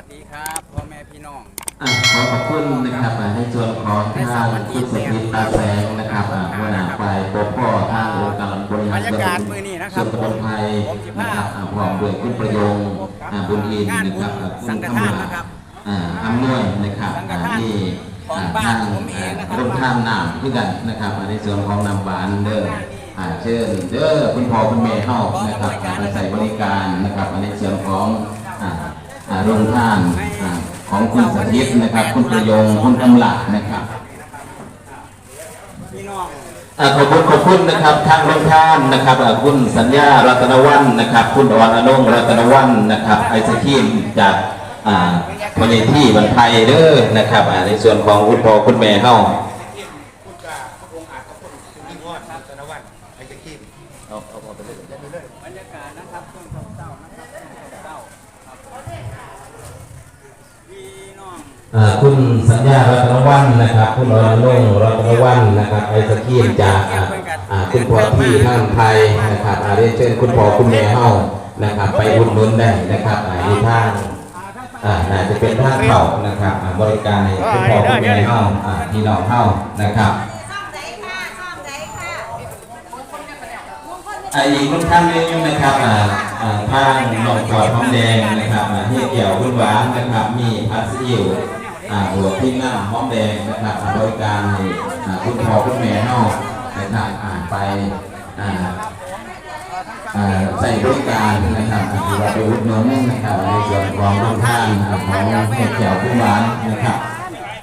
วัสดีครับพ่อแม่พี่น้องอะขอขอบคุณนะครับอะในส่วนของทางคุณสุพิตตาแสงนะครับอะหัวหน้าฝ่ายปกครองทางองค์การบริหารบรรยากาศมื้อนี้นะครับส่วนตำบลไทยผมสิพา นะครับอะพร้อมด้วยคุณประยงอะบุญอินทร์นะครับอะคุณสังฆทานนะครับอะอำนวยนะครับสังฆอะทานที่ของอะบ้านทางผมเองนะครับ ร่วมท่ามน้ำด้วยกันนะครับอะในส่วนของนำบานเด้ออะเชิญเด้อคุณพ่อคุณแม่เฮานะครับอะมาใส่บริการนะครับอะในส่วนของอะอะ โรงท่านของคุณสถิตนะครับ คุณประยงคุณกำลังนะครับอขอบคุณขอบคุณนะครับทางโรงทานนะครับคุณสัญญารัตนวันนะครับ คุณอวันอนงรัตนวันนะครับไอศครีมจากอ่าพญที่บรรไทยเด้อนะครับในส่วนของคุณพ่อคุณแม่เฮา บรรยากาศนะครับช่วงเช้าๆนะครับช่วงเช้าๆครับพี่น้อง อ่า คุณสัญญารัตนวันนะครับคุณอวันอนงรัตนวันนะครับไอศครีมจากอ่าคุณพ่อที่ท่านไทยนะครับอาเรียนเชิญคุณพ่อคุณแม่เฮานะครับ ไปอุดหนุนได้นะครับอ่าที่ทางอ่าน่าจะเป็นท่านเข่านะครับบริการคุณพ่อคุณแม่เฮาอ่าพี่น้องเฮานะครับอมไหนค่ะซ่อมไหนค่งคลอ่าอีกท่านนึงนะครับอ่าอ่าทางหนองจอดทองแดงนะครับที่เกี่ยวคุณหวานนะครับมีพัสอิว หัวที่หน้าห้อมแดงนะครับบริการให้คุณพ่อคุณแม่เฮานะครับอ่าไปใส่บริการนะครับอ่าที่ว่าไปอุดหนุนนะครับในส่วนของโรงท่านอ่าของเฮ็ดเกี่ยวคุณหวานนะครับ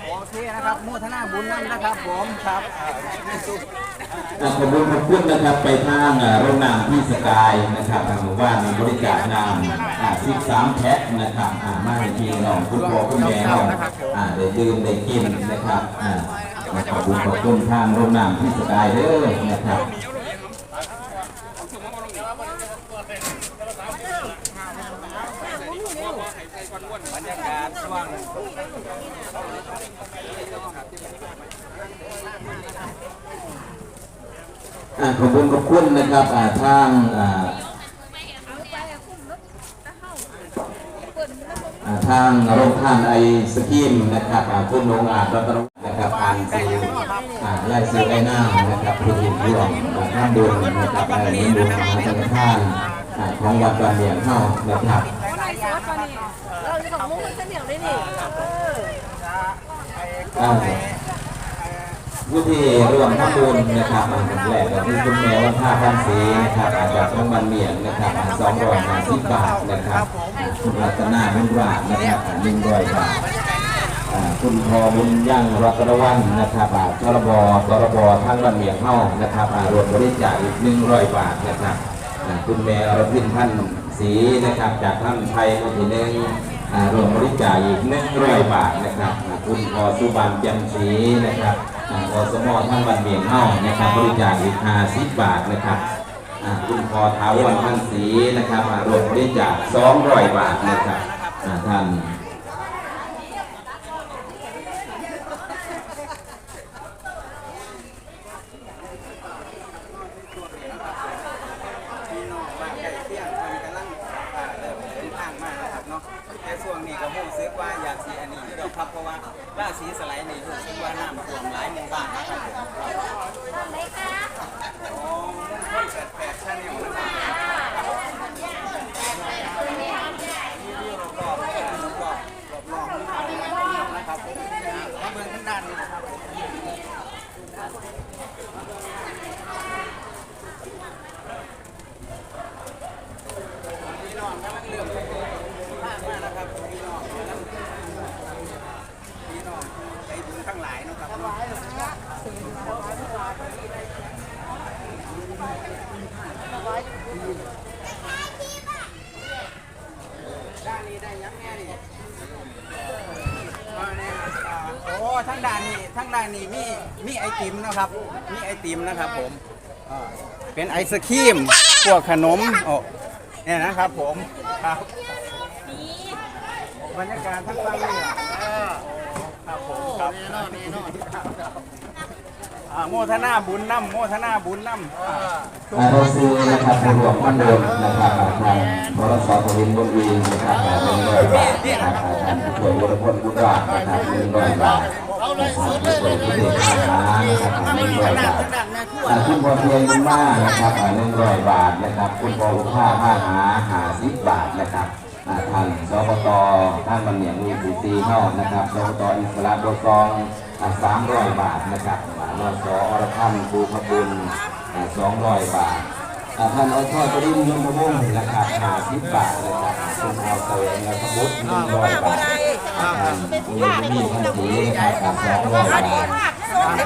โอเคนะครับโมทนาบุญนั่นนะครับผมครับอ่าสุขอ่าขอบคุณขอบคุณนะครับไปทางอ่าโรงน้ำที่สกายนะครับทางหมู่บ้านมีบริจาคน้ำอ่า13แพ็คนะครับอ่ามาให้พี่น้องคุณพ่อคุณแม่เราอ่าได้ดื่มได้กินนะครับอ่าขอบคุณขอบคุณทางโรงน้ำที่สกายเด้อนะครับ บรรยากาศช่วง อ่า ขอบคุณขอบคุณนะครับอ่าทางอ่าอ่าทางโรงทานไอศครีมนะครับอ่าคุณนงอาจรัตนนะครับอ่านสื่ออ่าไล่สื่อไอ้หน้านะครับผู้ที่ร่วมอ่าท่านบุญนะครับไอ้บุญบุญมหาสังฆทานอ่าของวัดบ้านเหลียงเฮานะครับไล่สดมานี่เราจะของมงคลเสนียวได้นี่เอออ่า ผู้ที่ร่วมทำบุญนะครับอันดับแรกก็คือคุณแม่วันท่าพันศรีนะครับอาจากจังหวัดเมียงนะครับสองร้อยห้าสิบบาทนะครับคุณรัตนาบุญราชนะครับหนึ่งร้อยบาทคุณพอบุญยั่งรัตนวันนะครับอ่าชรบตรบทั้งบ้านเมียงเฮานะครับรวมบริจาคอีกหนึ่งร้อยบาทนะครับคุณแม่อรพินท่านศรีนะครับ จากท่านไทยคนที่หนึ่งรวมบริจาคอีกหนึ่งร้อยบาทนะครับ คุณพอสุบันแจำศรีนะครับ อสมอสมทั้งวันเมียงเฮ้านะครับบริจาคอีกห้าสิบบาทนะครับอ่าคุณพอท้าววันท่านศรีนะครับรวมบริจาคสองร้อยบาทนะครับอ่าท่าน พี่น้องบ้านใกล้เคียงมันกำลังอ่าเริ่มเดินทางมาแล้วครับเนาะแต่ช่วงนี้ก็รู้สึกว่าอยากสีอันนี้เดี๋ยวครับเพราะว่าราศีสไลด์นี่รู้สึกว่าน้ำท่วมหลายหมู่บ้านนะครับผมอ๋อมันคนแปดแปดชาแนลนะครับรีวิวรอบๆรอบๆรอบๆนะครับผมมาเบิ่งข้าง ด้านนี้นะครับพี่น้องกำลังเลือกมากมากนะครับพี่น้องกำลังพี่น้องใจบุญทั้งหลายนะครับเนาะด้านนี้ได้ยังแน่นี่อ่าเนี่ยอ่าโอ้ ทั้งด้านนี้ทั้งด้านนี้มีมีไอติมนะครับ มีไอติมนะครับผมอ่าเป็นไอศครีมพวกขนมโอ้เนี่ยนะครับผมครับบรรยากาศทั้งฟังเลยอะเออครับผมครับอ่าโมทนาบุญน้ำโมทนาบุญน้ำอ่าอ่าเราซื้อนะครับผู้ร่วมมันโดนนะครับอ่าทางบรสปวินบุญวีนะครับอ่าเป็นร้อยบาทนี่นะครับอาจารย์ผู้ช่วยวรพลบุญราชนะครับหนึ่งร้อยบาท นะครับผู้ช่วยผู้เด็กอาหารนะครับหนึ่งร้อยบาทอ่าคุณพ่อเพียงคุณมานะครับหนึ่งร้อยบาทนะครับ คุณพ่อลูกค้าผ้าหาหาสิบบาทนะครับท่านสบตท่านมันเหนียงมีสีตีเท่านะครับสบตอิสระบัวกองสามร้อยบาทนะครับอ่านสอรพันธ์ภูพบุญสองร้อยบาทอ่าท่านอาทอดปริมยมพะวงนะครับหาสิบบาทนะครับคุณเอาเสวยแล้วก็บุตรหนึ่งร้อยบาท อ่าท่านมีมีท่านสีนะครับสองร้อยบา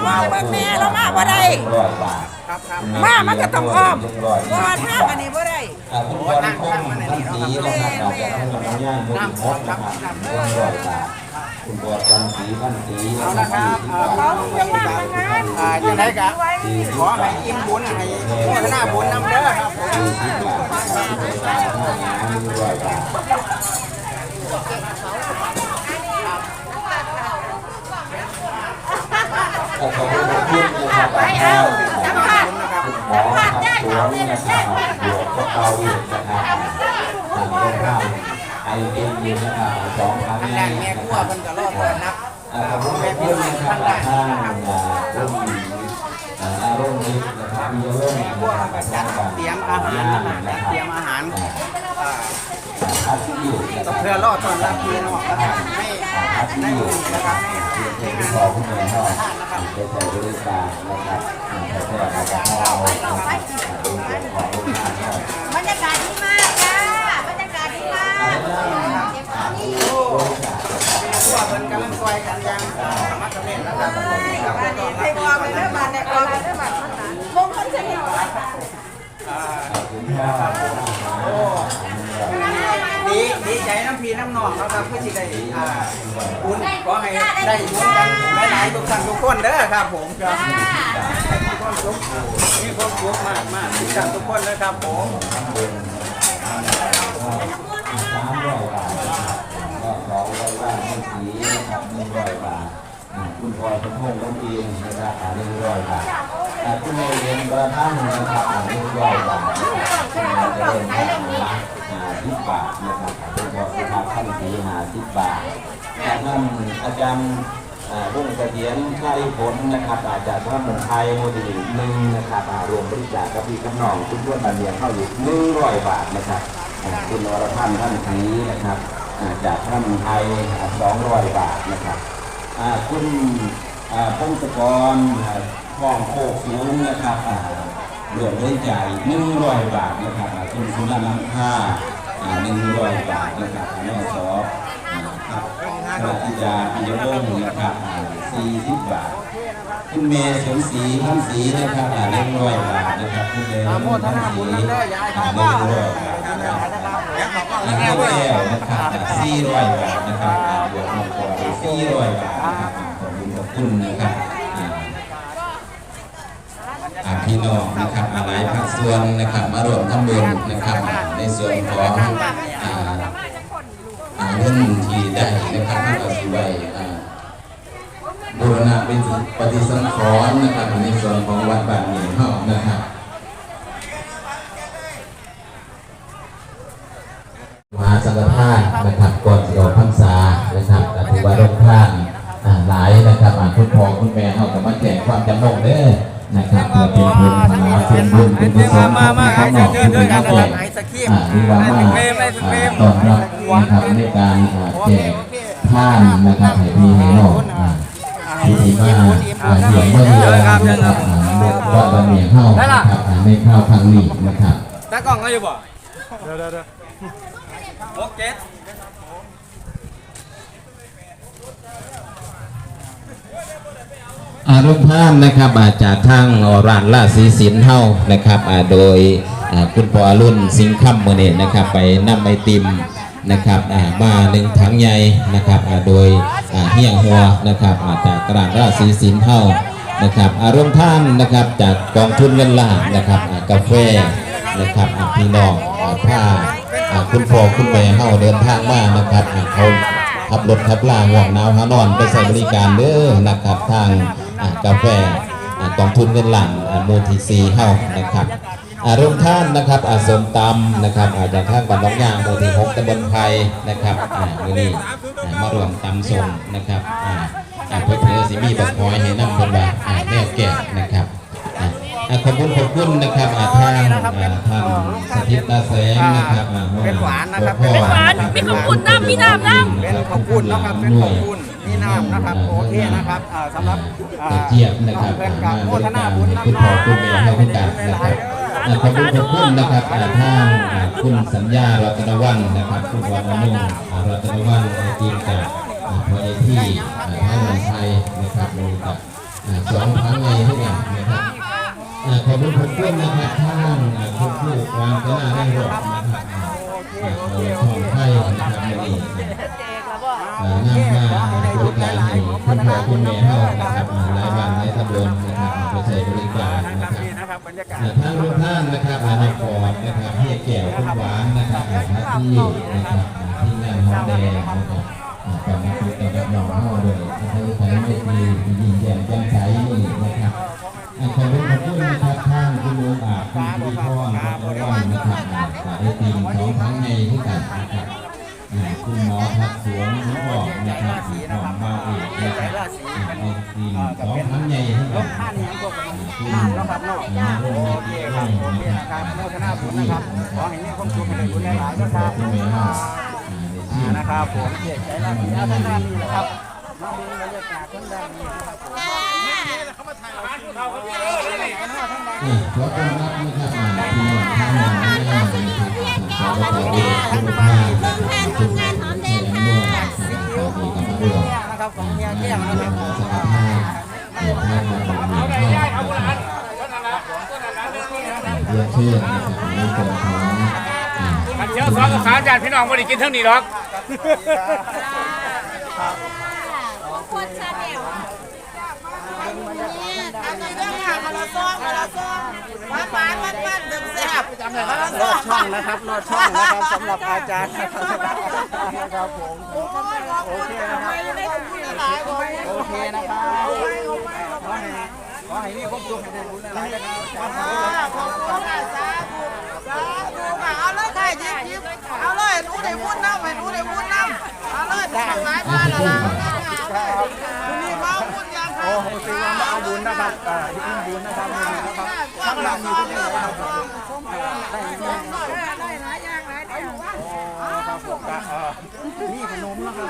มาเบิ่งแม่แล้วมาบ่ได้ร้อยบาทครับครับมามันก็ต้องอ้อมหนึ่งร้อยบ่าททางอันนี้บ่ได้อ่าคุณพรพงษ์ท่านสีนะครับอาจจะท่านกำลังย่างบุญพดนะครับนึ่งร้อยบาทคุณบอดจันสีท่านสีนะเอาครัละครับสี่เอ่สิบบาทออ่าจะได้กับขอให้อิ่มบุญให้โฆษณาบุญนำเด้อครับผม สี่สิบบาทสี่สิบบาทหนึ่งร้อยบาทขอบคุณนะครับไปเอาสัมภาษณ์หมอครับสวมนะครับบวกกับเตาอีนะครับไอเอ็มยูนะครับสองครั้งแรกแม่กลัวมันก็รอดนับขอบคุณแม่พี่นะครับทางรุ่นอารมณ์ดีนะครับมีเรื่องพวกเราจัดเตรียมอาหารนะครับจัดเตรียมอาหารนะคก็รับเพื่อรอต้อนรับพี่น้องนะครับให้ อาชีได้พบุญนะครับให้เด็กให้ที่งานขอคุณแม่เขาไปใช้บริการนะครับแท้ๆนะครับเราเป็นของลูกค้าเขาบรรยากาศดีมากจ้าบรรยากาศดีมากแม่ครัวเพิ่นกำลังซอยกันอย่างอ่าสมัครสำเร็จนะครับครับก็ต้อนรับให้พี่อน้ออกงไปนะเด้อคบ้ารับนได้ออกไปเด้อบ้านมงคลเสน่ห์ ดีดีใจน้ำพีน้ำนองเนาะครับเพื่อที่ได้อ่าบุญขอให้ได้บุญกันหลายๆทุกท่านทุกคนเด้อครับผมครับมีความสุขมีความสุขมากมากทุกท่านทุกคนเลยครับผมสามร้อยบาทก็สองร้อยบาทให้สีนะครับหนึ่งร้อยบาทคุณพลอยเป็นห้องน้องอินะครับหนึ่งร้อยบาทคุณเอเรียนประท่านะครับหนึ่งร้อยบาทจะเริ่มแค่หาสิ บาทนะครับคุณพลอยสุภาพท่านสีหาสิบบาทจากนั้นอาจารย์วงเสถียรค่ายผลนะครับอาจารย์ท่านมงไทยโมดีหนึ่งนะครับรวมบริจาคกับพี่กับน้องคุณพ่อบันเดียเข้าอยู่หนึ่งร้อยบาทนะครับคุณวรพันธ์ท่านสีนะครับจากท่านไทยสองร้อยบาทนะครับคุณพงศกรอ่าทองโคกสูงนะครับเหลือเล่นใจหนึ่งร้อยบาทนะครับคุณคุณน้ำค่า หนึ่งร้อยบาทนะครับแม่สอครับพระอาจารย์ปิยวงศ์นะครับสี่สิบบาทคุณเมย์สมศรีท่านสีนะครับหนึ่งร้อยบาทนะครับคุณเมย์ท่านนาสีบุญหนึ่นำงร้อยบาทนะครับอันนี้แก้วนะครับสี่ร้อยบาทนะครับบวกหนึ่งกว่าสี่ร้อยบาทนะครับขอบคุณขอบคุณนะครับอ่าอ่า พี่น้องนะครับหลายภาคส่วนนะครับมารวมทำบุญนะครับ ในส่วนของอ่าอ่าเงินที่ได้นะครับท่านเอาสิไว้อ่าบูรณะเป็นปฏิสังขรณ์นะครับในส่วนของวัดบ้านเมียงเฮานะครับมหาสังฆทานนะครับก่อนสิออกพรรษานะครับก็ถือว่าร่วมท่านหลายนะครับอ่าคุณพ่อคุณแม่เขาก็มาแจกความจำนงเด้อ นะครับเพื่อเป็นบุญมหาเป็นบุญเป็นกุศลของเขาหนอกเป็นผู้แจกอ่าหรือว่ามาอ่าต้อนรับนะครับในการแจกท่านนะครับให้พี่ให้น้องอ่าที่ที่มาเหี่ยงเมื่อเดือนะครับอ่าวัดบะเมียงเฮานะครับอ่าในข้าวทางนี้นะครับตากล้องเขาอยู่บ่เดี๋ยวเดี๋ยวโอเค อารมณ์ท่านนะครับอาจากทางร้านล่าสีสินเฮานะครับโดยคุณปอรุ่นสิงห์คำมือนี่นะครับ ไปนำไอติมนะครับมาหนึ่งถังใหญ่นะครับโดยเฮียงหัวนะครับาจากตลาดราชสีสินเฮานะครับอารมณ์ท่านนะครับจากกองทุนเงินล้านนะครับกาแฟนะครับพี่น้องผ้าคุณพ่อคุณแม่เฮาเดินทางมานะครับเขาขับรถขับลาห่วงหนาวหานอนไปใส่บริการเด้อนะครับทาง กาแฟอ่ากองทุนเงินหลังมูลทีซีเข้านะครับร่วมท่านนะครับอาสมตำนะครับอาจากข้างบ้านน้องยางหมู่ที่หกตำบลไผ่นะครับมือนี้อ่มารวมตำส่งนะครับเพื่อเพื่อสิมีบักหอยให้นั่งบนบ่าแน่แก่นะครับ ขอบคุณขอบคุณนะครับอ่าทางอ่าท่านสถิตตาแสงนะครับอ่าเป็นหวานนะครับหัเป็นพ่อหวานมีขอบคุณน้ำมีน้ำน้เป็นขอบคุณนะครับเป็นขอบคุณนี่น้ำนะครับโอเคนะครับอ่าสำหรับอ่าเจียบนะครับเพื่อนกับโมบทรินาการบุญคุณน้ำพ่อคุณแม่ให้คุณกันนะครับอ่าขอบคุณขอบคุณนะครับอ่าทางอ่าคุณสัญญารัตนวันนะครับคุณวรรณนุ่งอ่ารัตนวันในทีมจากอ่าพอเอที่อ่าทางวันไทยนะครับมีกับอ่าสองครั้งในที่กันนะครับอ่า ขอบคุณขอบคุณนะครับท่าคุณผู้วางก็น่าได้รอดนะครับขอช่องไทยนะครับในนี้อ่านำมาบริการให้คุณพ่อคุณแม่เฮานะครับหลายบ้านหลายตำบลนะครับไปใช้บริการนะครับนี่นะครับบรรยากาศอ่าทางโรงท่านนะครับอาณาปอดนะครับเฮียแก้วคุณหวานนะครับอ่านที่นะครับอ่าที่งานหอมแดงนะครับก่อนมาคุยกันกับน้องเฮาเลยนะครับใช้ไม่ดียิงแย้มแจ่มใสนี่นะครับ ขอบคุณนะครับทางคุณลุงอาคุณพี่พ่อนะครับแล้วก็นะครับอ่าอ่าได้ทีมสองครั้งในที่กันนะครับคุณหมอทักสวงน้องบอกนะครับอ่าขอมาเอกนะครับอ่าได้ทีมสองครั้งใหญ่ที่กันท่านยังพวกน้ำนะครับเนาะโอเคครับโอเคนะครับโมทนาบุญนะครับขอให้มีความสุขในบุญหลายๆนะครับนะครับผมเจ๊ใจละสีอาท่านานนี้นะครับมาดูบรรยากาศท่านด้านนี้นะครับ ขอต้อนรับนะครับอ่าพี่น้องทั้งหลายนะครับขอประกอบด้วยคุณภานะครับคุณงานหอมแดงด้วยนะครับสวัสดีกับมาด้วยนะครับของเฮียแก้วนะครับสวัสดีเดี๋ยวท่านมาบอกหนึ่งนะครับเรียนเชิญนะครับในส่วนของอ่ามันเชื่อสองกับสามจานพี่น้องไม่ได้กินเท่านี้หรอกคนชาแนลเนี่ยเอาไปเรื่องค่ะมาละซอง มาละซองหวานหวานมันมันเดิมแซ่บจำได้มาละซรอองดช่องนะครับรอดช่องนะครับสำหรับอาจารย์นะครับผมโอเคนะครับโอเคนะครับขอให้ขอให้มีความสุขให้ได้บุญหลายนะครับอาจารย์ครับเอาเลยค่ะยิบยิบเอาเลยหนูได้วุ้นน้ำให้หนูได้วุ้นน้ำเอาเลยเป็นไม้พาละละคุณนี่มาวุ้นยัง โอ้โหสิว่ามาเอาบุญนะครับอ่าที่อุ้มบุญนะครับนี่นะครับข้างหลังมีทุกอย่างนะครับผมได้ยินไหมได้หลายอย่างหลายอย่างโอ้ครับผมก็เอ่อนี่ขนมนะครับ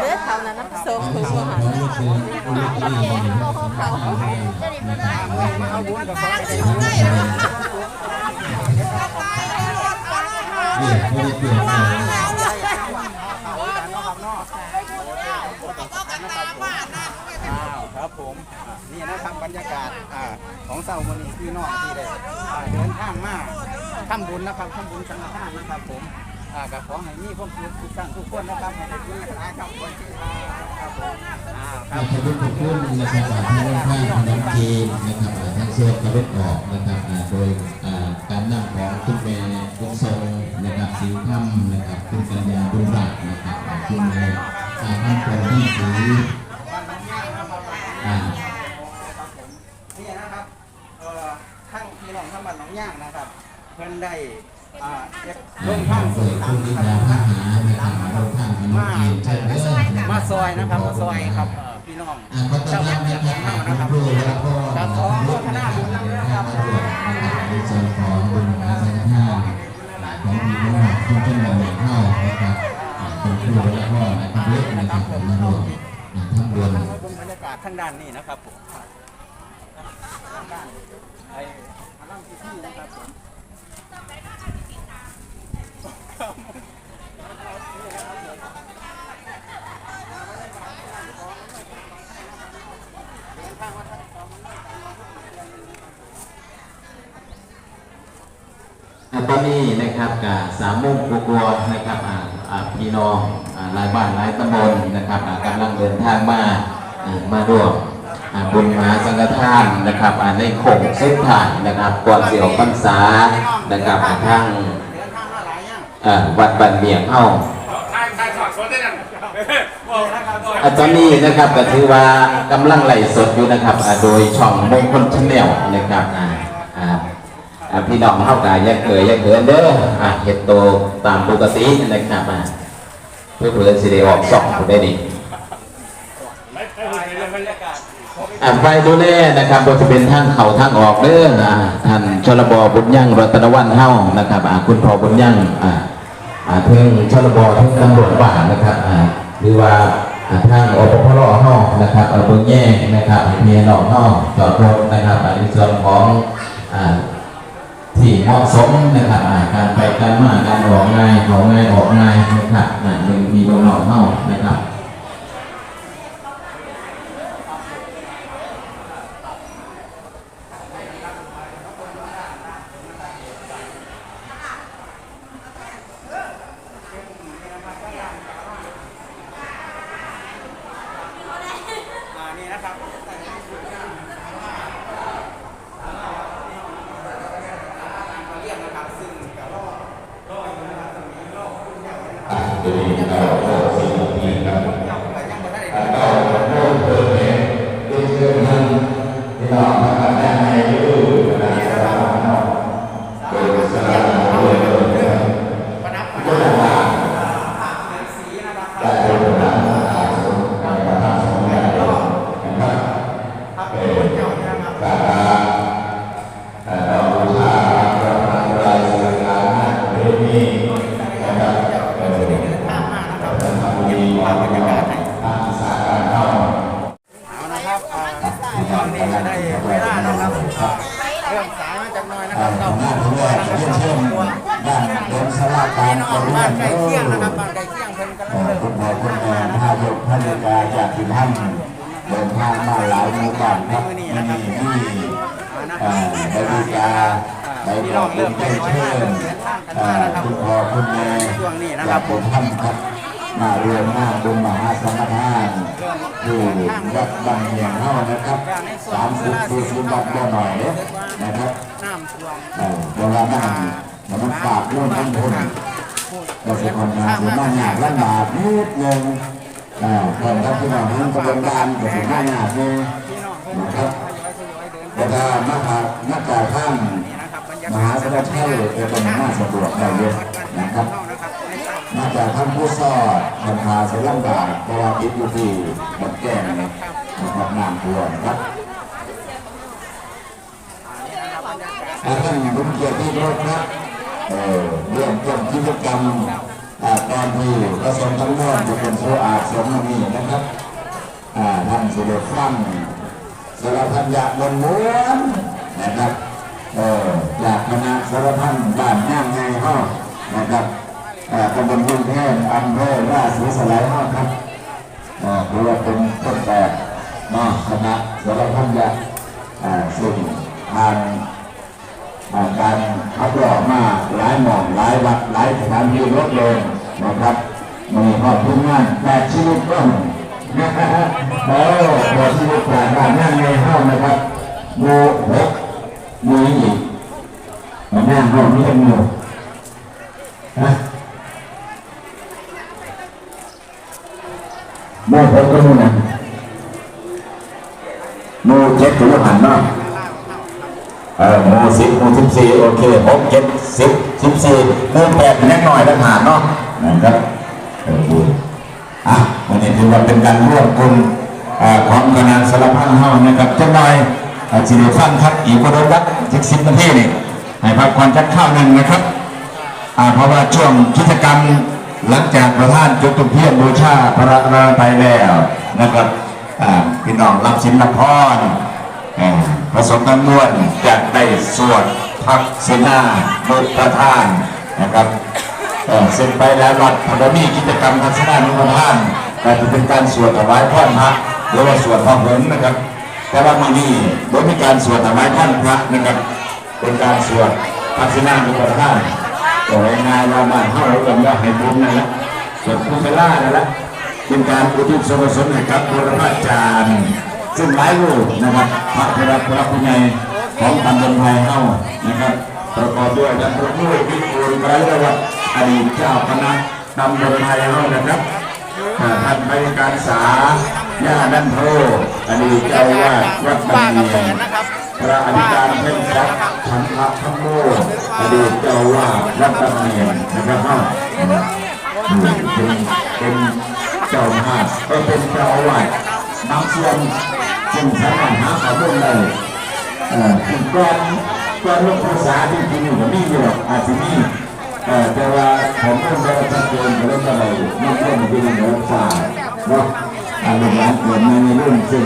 เด็ดเขานั้นน้ำส้มขอขอบคุณคุณลูกที่มีนะครับมาเอาบุญกับเขาได้นี่ไม่ได้เปลี่ยนแปลง อ้าว ครับผมอ่านี่นะครับบรรยากาศอ่าของเสาร์วันนี้พี่น้องที่ได้อ่าเดินทางมาทำบุญนะครับทำบุญสังฆทานนะครับผมอ่าก็ของให้มีความสุขทุกท่านทุกคนนะครับให้ได้บุญหลายๆครับคนที่มาครับผมอ้าวคขรัอบบคุณขอบคุณนนะครับอ่าทางด้านข้างขนมจีนนะครับอ่าทั้งเสื้อกระเบ็ดออกนะครับอ่าโดยอ่าการนั่งของคุณเมย์คุณทรงนะครับสิงห์ถ้ำนะครับคุณกัญญาบุญรักนะครับอ่าคุณเมย์อ่าท่านคนที่ถืออ่า นี่นะครับเอ่อทั้งพี่น้องทั้งบ้านหนอง ย่างนะครับ เพิ่นได้อ่าเก็บลลงงทาทางงสุโดดยตาคุมณนิคดารับพหานะครับลงทางขนมจีนใช่ไหมมาซอยนะครับมาซอยครับเอ่อพี่น้องอ่าก็ต้อนรับนะครับอ่าคุณครูแล้วก็ครับขอโมทนาบุญเดินนะคทารังบมาด้วยนะครับในส่วนของบุญมหาสังฆทานของพี่น้องชุมชนบ้านเหนือเข้านะครับอ่าคุณครูแล้วก็นายพเล็กนะครับมาร่วมอ่าทำบุญบนบรรยากาศทางด้านนี้นะครับผมทางด้านไอ้ ทางด้านที่ที่นะครับผมตอนนี้นะครับกับสามมุ่งกลัวนะครับอ่าพี่น้องหลายบ้านหลายตำบลนะครับอ่ากำลังเดินทางมามาร่วม บุญมหาสังฆทานนะครับอาในโขงสุดท้ายนะครับก่อนเสียวพรรษานะครับทั้งเดินทางมาหลายอย่างอาวัดบันเมียงเฮ้าทายทายถอดสดได้นั่นบอกนะครับบอกอาตอนนี้นะครับก็ถือว่ากำลังไหลสดอยู่นะครับอาโดยช่องมงคลชาแนลนะครับอาอะพี่น้องเฮากายแยกเกยแยกเกินเด้ออะเฮ็ดโตตามปกตินะครับอะเพื่อเพื่อสิได้ออกสองผู้ได้ดีอะ ไฟดูแลนะครับก็จะเป็นทางเขาทางออกเด้ออ่าท่านชลบบุญยั่งรัตนวันเฮานะครับคุณพ่อบุญยั่งอ่าอ่าเพิ่งชลบทั้งตำรวจบ้านนะครับหรือว่าทางอปพลเฮานะครับเบิ่งแย่นะครับเมียหนองเฮาจอดรถนะครับอ่ในส่วนของที่เหมาะสมนะครับการไปการมาการออกง่ายออกง่ายออกง่ายนะครับอ่ามีมีน้องๆเฮานะครับ คุณพ่อคุณแม่ช่วงนี้นะอคยารักบผเป็นมท่านครับมาเรียนหน้าบุญมหาสมทานที่วัดบางเหียงเฮานะครับสามสิบสี่สิบวัดบ่หน่อยเด้อนะครับน้ำท่วมเออเวลานั่งมันปากเรื่องทั้งคนเราจะคนงานจะมาหยาบลำบากนิดนึงอ่าคนครับที่เราทั้งกระบวนการจะถึงหน้าหยาบนี่พี่น้องเพิ่นนะครับทยอยทยอยเดินแล้วก็มาหานักการท่าน นะครับบรรยากมหาศสมชัยจะเป็นหน้าสะดวกได้เยอะนะครับมาจากท่านผู้สอดท่านพาเสลำบากเพราะว่าติดอยู่ที่บัดแก้งนี่นะครับน้ำท่วมครับท่านบุญเกียรติรถครับเออเรื่องต้นกิจกรรมอาตอนที่กระทรวงทั้งหมดจะเป็นผู้อาสมนี้นะครับท่านสุเดชฟังสารพันยะมนม้วนนะครับ จากคณะสารพันบ้านย่างไงห้อนะครับอ่าตำบลยุ่งแท่อำเภอราชสีสลายห้อครับอ่าถือว่าเป็นต้นแบบเนาคณะสารพันยะอ่าซึ่งทางอ่าการขับรอมาหลายหม่อมหลายวัดหลายสถานที่ลดลงนะครับมีครอบทุกงานแปดชีวิตก็โอ้พอชีวิตแปดบ้านนั่งในห้องนะครับหมูหก มูอีกมานั่งห้องนี้หมูฮะหมูหกก็หมูนะหมูเจ็ดถึงหันเนาะเออหมู่สิบหมู่สิบสี่โอเคหกเจ็ดสิบสิบสี่หมู่แปดนิดหน่อยต่างหากเนาะนะครับโอเคอะวันนี้ถือว่าเป็นการร่วมกลุ่มของคณะสารพันเฮานะครับจังหน่อย อ่าสิริฟังครับอีกประมาณสักสิบนาทีนี่ให้พักผ่อนจักข้าวหนึ่งนะครับเพราะว่าช่วงกิจกรรมหลังจากประธานจุดตุเพียนบูชาพระราไปแล้วนะครับพี่น้องรับสินรับพรผสมกันมวนจะได้สวดพักเสนานุตประทานนะครับเสร็จไปแล้วรัฐพรมีกิจกรรมทัศนานุประทานแต่จะเป็นการสวดถวายพรพระหรือว่าสวดพระหงส์นะครับ แต่ว่ามีนี่โดยมีการสวดถวายท่านพระนะครับ เป็นการสวดพักเสนานุประทานก็ง่ายๆเราบ้าเข้าเราเรียกว่าให้บุญนั่นแหละสวดพุทธล่านั่นแหละเป็นการอุทิศส่วนกุศลให้กับพระอาจารย์ซึ่งหลายรูปนะครับพระพระพระผู้ใหญ่ของตำบลไทยเฮานะครับประกอบด้วยท่านพระผู้พิบูลไกรวัฒน์อดีตเจ้าคณะตำบลไทยเฮานะครับท่านไปการสา ญาดันโทอดีตเจ้าวาดวัดบางเนียงพระอธิการเพ่งทรัพย์ชันทะธรรมโมอดีตเจ้าวาดวัดตะเมียนนะครับเป็นเป็นเจ้าอาวาสก็เป็นเจ้าวาสบางส่วนซึ่งสามารหาข้อมูลได้เอ่อก่อนก่อนลงภาษาที่จริงก็มีอยู่อาจจะมีแต่ว่าผมเริ่มเราชัดเจนเริ่มอะไรไม่เริ่มเป็นเรื่องศาสตร์เนาะ อ่าลูกหลานเกิดมาในรุ่นซึ่ง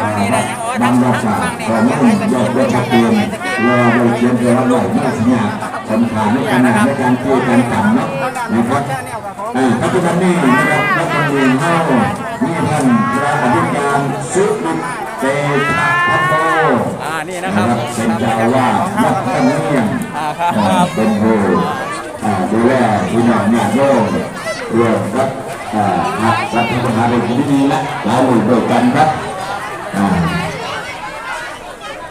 อ่าบางรักษาของมันยอดเยี่ยมชัดเจนรอโดยเขียนแต่ว่าหน่อยไม่สัญญาสำคัญในขนาดในการตีการต่ำเนาะนะครับอ่าปัจจุบันนี้นะครับรัฐมนตรีเฮามีท่านพระอธิการสุริตเตชะพัฒโตอ่านี่นะนะคครัรับบเป็นเจ้าอาว่าสวัดตะเนียงอ่าครับอ่าเป็นผู้อ่าดูแลพี่น้องญาติโยมรวมกับอ่า หักรัฐประหารในที่นี้และหลายหมู่ด้วยกันครับ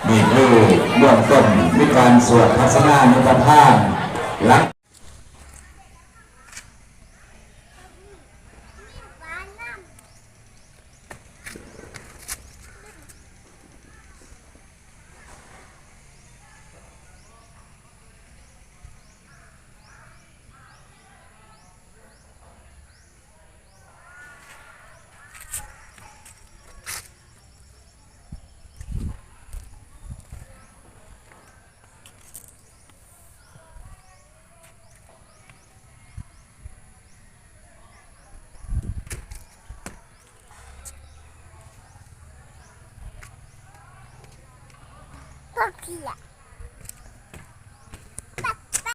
นี่คือเบื้องต้นมีการสวดทัศนานุปทานหลัง നോക്കില്ല